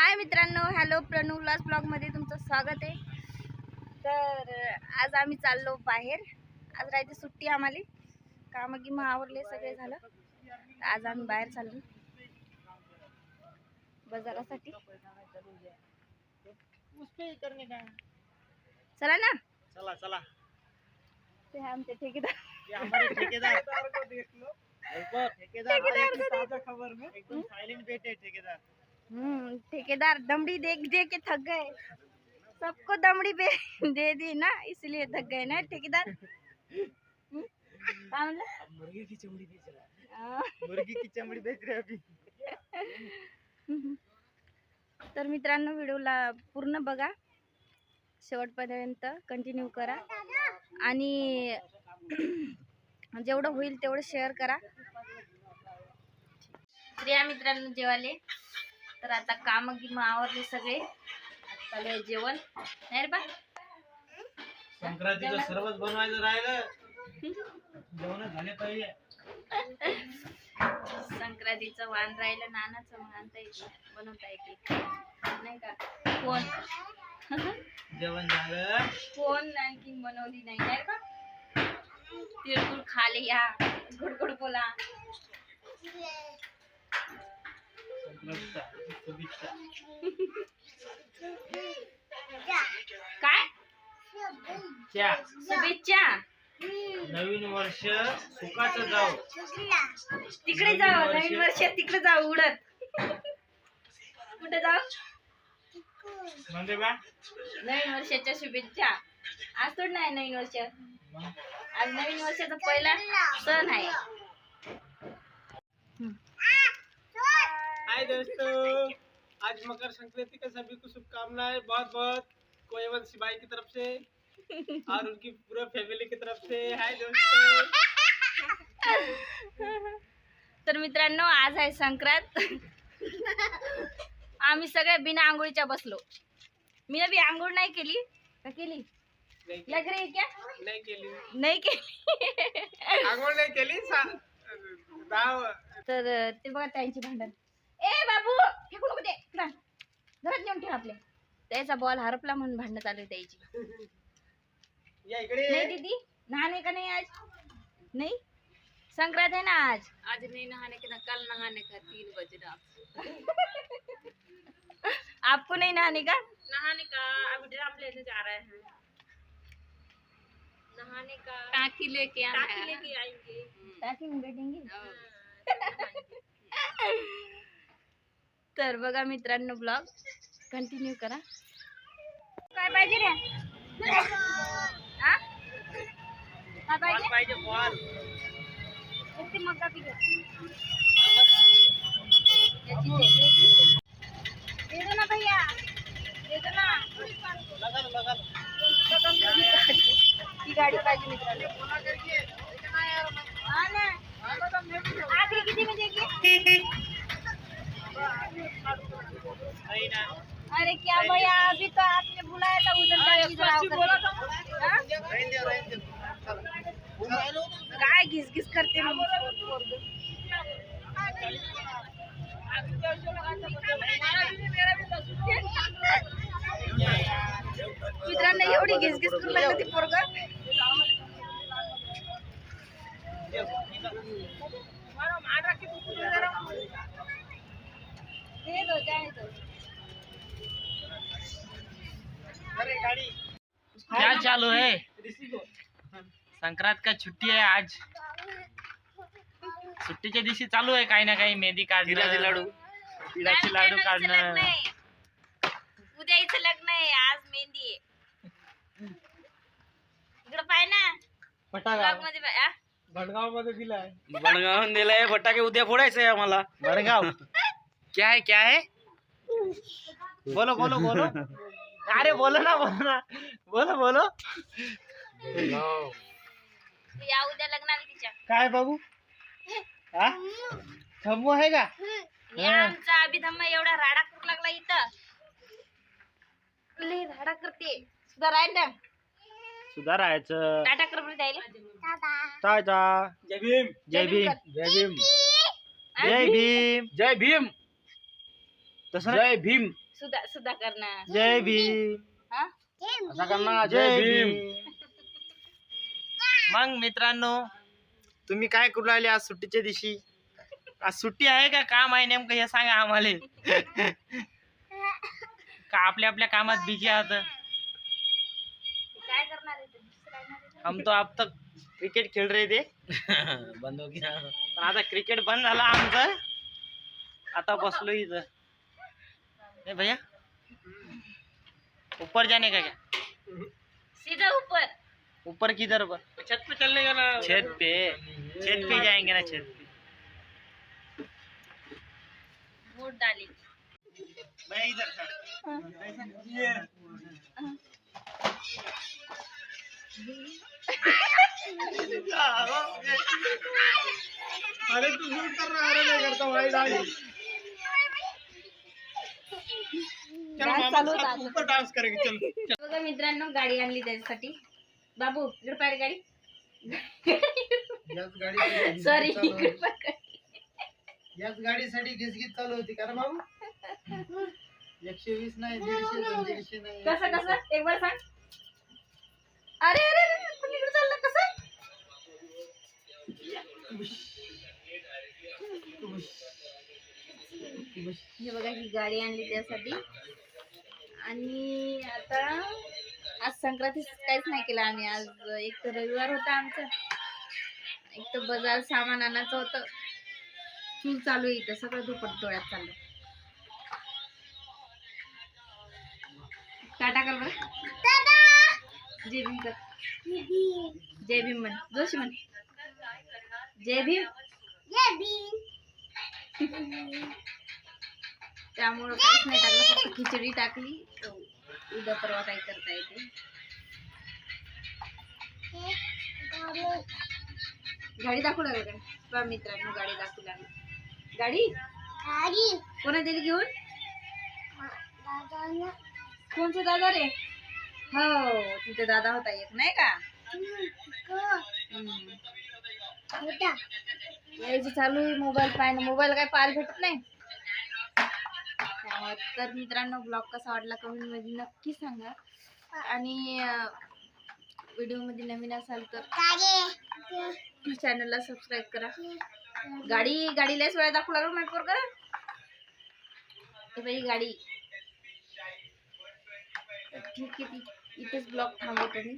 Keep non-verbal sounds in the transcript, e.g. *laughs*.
हाय मित्रांनो हॅलो प्रणू उल्हास ब्लॉगमध्ये तुमचं स्वागत आहे. तर आज आम्ही चाललो बाहेर. आज राहते सुट्टी आम्हाला. कामं गिमं आवरले सगळे झालं. आज आम्ही बाहेर चाललो. बाजारासाठी. चला ना. चला चला. ते आमचे ठेकेदार. ठेकेदार. ठेकेदार को खबर ठेकेदार. हम्म ठेकेदार दमड़ी देख देख के थक गए। सबको दमड़ी पे *laughs* दे दी ना इसलिए थक गए ना ठेकेदार। मुर्गी की चमड़ी बेच रहा है। मुर्गी की चमड़ी बेच रहे अभी। *laughs* तर मित्रांनो व्हिडिओला पूर्ण बघा. शेवटपर्यंत कंटिन्यू करा. आणि *clears throat* जेवढं होईल तेवढं शेअर करा. प्रिया मित्रांनो जेवाले तर आता काम गिम आवरले सगळे. चालू आहे जेवण. नाही रे बा. संक्रांतीचं सर्वच बनवायचं राहिलं. जेवण झाले पाहिजे. संक्रांतीचं वाण राहिलं नानाचं मग आणता येते बनवता येते नाही. का? कोण? जेवण झालं. कोण आणखी बनवली नाही? नाही का? तिळगुळ खाले या. गोड गोड बोला. काय? च्या शुभेच्छा. नवीन वर्ष सुखाचं जाऊ तिकडे जाऊ नवीन वर्ष. तिकडे जाऊ उडत. कुठे जाऊ? म्हणजे बा नवीन वर्षाच्या शुभेच्छा. आज थोड नाही नवीन वर्ष. आज नवीन वर्षाचा पहिला सण आहे. दोस्तों आज मकर संक्रांति का सभी को शुभकामनाएं बहुत बहुत कोयवंशी भाई की तरफ से और उनकी पूरा फैमिली की तरफ से। हाय दोस्तों। तर मित्रांनो आज आहे संक्रांत। आम्ही सगळे बिना आंघोळीच्या बसलो. मी बी आंघोळ नाही केली. का केली? नहीं लग रही क्या? नहीं केली. नाही केली. आंघोळ नाही केली सा- दहा तर ते बघा त्यांची भांडण. फेकू नको ते इकडं घरात नेऊन ठेव आपल्या त्याचा बॉल हरपला म्हणून भांडण चालू आहे त्याची. या इकडे. दीदी नहाने का नाही आज? नहीं? संक्रांत है ना आज. आज नहीं नहाने का कल नहाने का तीन बजे आपको *laughs* नहीं नहाने का? नहाने का अब ड्राम लेने जा रहे हैं. नहाने का? टाकी लेके आना टाकी है. लेके आएँगे. टाकी में बैठेंगे *laughs* तर बघा मित्रांनो ब्लॉग. कंटिन्यू करा. काय पाहिजे रे? हा? काय पाहिजे? पाहिजे अरे क्या भैया अभी तो आपने बुलाया था उधर. हाँ? काय घिस घिस करते मित्रांनो एवढी घिस घिस करू लागलं ती पोरग। चालू है। संक्रांत का छुट्टी आहे आज। सुट्टीच्या दिवशी चालू आहे काही ना काही मेहंदी काढणं। लाडू। तिळाचे लाडू काढणं। उद्या इथं लग्न आहे आज मेहंदी आहे। इकडं पाय ना। फटाका। मध्ये पाय, आ? भडगावमध्ये दिलाय बडगावून दिलाय फटाके उद्या फोडायचे आम्हाला। बडगाव क्या है क्या है? *laughs* बोलो बोलो बोलो। *laughs* अरे बोलो ना बोलो ना. बोलो बोलो. या उद्या लग्नाला तिच्या. काय बाबू हा? आहे का? या आमचा अभिधम्म एवढा राडा करू लागला इथं. लय राडा करते सुद्धा राहील ना? सुधारायचं टाटा कर बरं द्यायला टाटा. जय भीम. जय भीम. जय भीम. जय भीम. जय भीम. तसं जय भीम. सुधा जय भीम. हा? असा करणार जय भीम. *laughs* मग मित्रांनो तुम्ही काय करू राहिले आज सुट्टीच्या दिवशी? आज सुट्टी आहे का? काम आहे नेमकं हे सांगा आम्हाला. का आपल्या आपल्या कामात बिजी आहात? काय करणार आहे ते? दुसरं? हम तो अब तक क्रिकेट खेळ रहे थे. *laughs* बंद हो गया. पण आता क्रिकेट बंद झाला आमचं. आता बसलो इथं. ए भैया? ऊपर जाने का क्या? सीधा ऊपर। ऊपर किधर पर छत पे चलने का ना छत पे। छत पे जाएँगे ना छत पे। वोट डाली मैं इधर खड़ा अरे तू शूट कर रहा है अरे मैं करता हूँ भाई डांस डान्स करेंगे चल बघा मित्रांनो गाडी आणली त्याच्यासाठी. बाबू इकडे पाहिजे गाडी. सॉरी याच गाडीसाठी घिसगीत चालू होती कारण भाऊ एकशे वीस नाही दीडशे दोन दीडशे नाही कसं कसं? एक बार सांग. अरे अरे इकडे चाललं कसं? हे बघा ही गाडी आणली त्यासाठी. आणि आता आज संक्रांती काहीच नाही केलं आम्ही. आज एक तर रविवार होता आमचा. एक तर बाजार सामान आणायचं होतं. चूल चालू आहे इथं. सगळं दुपट डोळ्यात चाललं टाटा कर बरं? जय भीम कर. जय भीम. म्हण. जोशी म्हण. जय भीम. त्यामुळं काहीच नाही टाकलं फक्त खिचडी टाकली. उद्या परवा काही करता येते? गाडी दाखवू लागली का? मित्रांनो गाडी दाखवू लागली. गाडी? कोणा दिली घेऊन? कोणचा दादा रे? हो तिथे दादा होता एक नाही का? चालू आहे मोबाईल पाहणं मोबाईल काय पाहायला भेटत नाही? तर मित्रांनो ब्लॉग कसा वाटला कमेंटमध्ये नक्की सांगा. आणि व्हिडिओमध्ये नवीन असाल तर चॅनलला सबस्क्राईब करा. गाडी गाडी लयच वेळा दाखवू लागलो माहिती पोरगा. हे बाई गाडी. ठीक आहे ती इथेच ब्लॉग थांबवतो मी.